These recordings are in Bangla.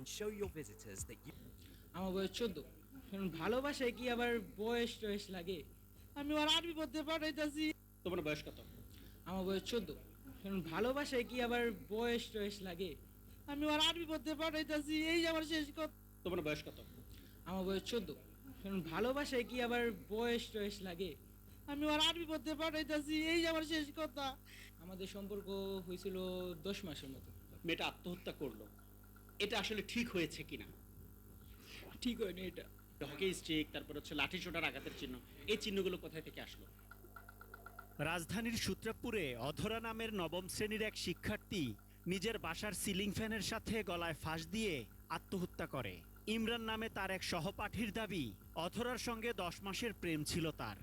and show your visitors that you আমার বয়স চোদ্দ। ভালোবাসায় কি আবার বয়স টয়স লাগে? আমি ওর আরবি পড়তে পাঠাইতেছি। তোমার বয়স কত? আমার বয়স চোদ্দ। ভালোবাসায় কি আবার বয়স টয়স লাগে? আমি ওর আরবি পড়তে পাঠাইতেছি। এই যে আমার শেষ কথা। তোমার বয়স কত? আমার বয়স চোদ্দ। ভালোবাসায় কি আবার বয়স টয়স লাগে? আমি ওর আরবি পড়তে পাঠাইতেছি। এই যে আমার শেষ কথা। আমাদের সম্পর্ক হয়েছিল দশ মাসের মতো। মেয়েটা আত্মহত্যা করল। এটা আসলে ঠিক হয়েছে কিনা? ঠিক হয়নি এটা। হকি স্টিক তারপর হচ্ছে লাঠি ছোটার আঘাতের চিহ্ন এই চিহ্নগুলো কোথায় থেকে আসলো? রাজধানীর সূত্রপুরে অধরা নামের নবম শ্রেণির এক শিক্ষার্থী নিজের বাসার সিলিং ফ্যানের সাথে গলায় ফাঁস দিয়ে আত্মহত্যা করে। ইমরান নামে তার এক সহপাঠীর দাবি অধরার সঙ্গে দশ মাসের প্রেম ছিল তার।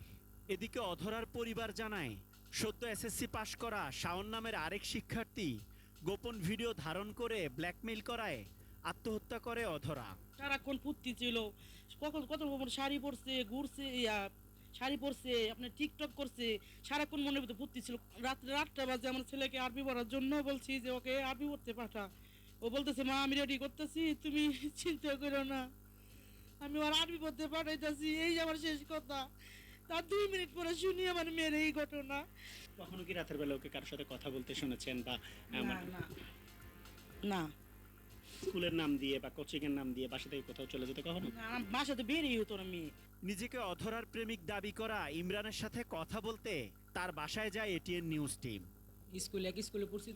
এদিকে অধরার পরিবার জানায় সদ্য এসএসসি পাশ করা শাওন নামের আরেক শিক্ষার্থী গোপন ভিডিও ধারণ করে ব্ল্যাকমেইল করায়, আত্মহত্যা করে অধরা। সারাক্ষণ ফুর্তি ছিল? কখন কত শাড়ি পরছে, ঘুরছে, ইয়া, শাড়ি পরছে, আপনার টিকটক করছে, সারাক্ষণ মনের ভিতরে ফুর্তি ছিল। রাত্রে আটটা বাজে, আমার ছেলেকে আরবি পড়ার জন্য বলছি যে, ওকে আরবি পড়তে পাঠা। ও বলতেছে, মা, আমি রেডি করতেছি, তুমি চিন্তা করো না। আমি ওর আরবি পড়তে পাঠাইতেছি, এই আমার শেষ কথা। তার দুই মিনিট পরে শুনি আমার মেয়ের এই ঘটনা। কখনো কি রাতের বেলা ওকে কারোর সাথে কথা বলতে শুনেছেন বা না না না। স্কুলের নাম দিয়ে বা কোচিং এর নাম দিয়ে বাসা থেকে কোথাও চলে যেতে কখনো? না আমার বাসাতে বেরিয়ে হতো না মেয়ে। নিজেকে অধরার প্রেমিক দাবি করা ইমরানের সাথে কথা বলতে তার বাসায় যায় এটিএন নিউজ টিম স্কুলে এক স্কুলে পড়ছি তো।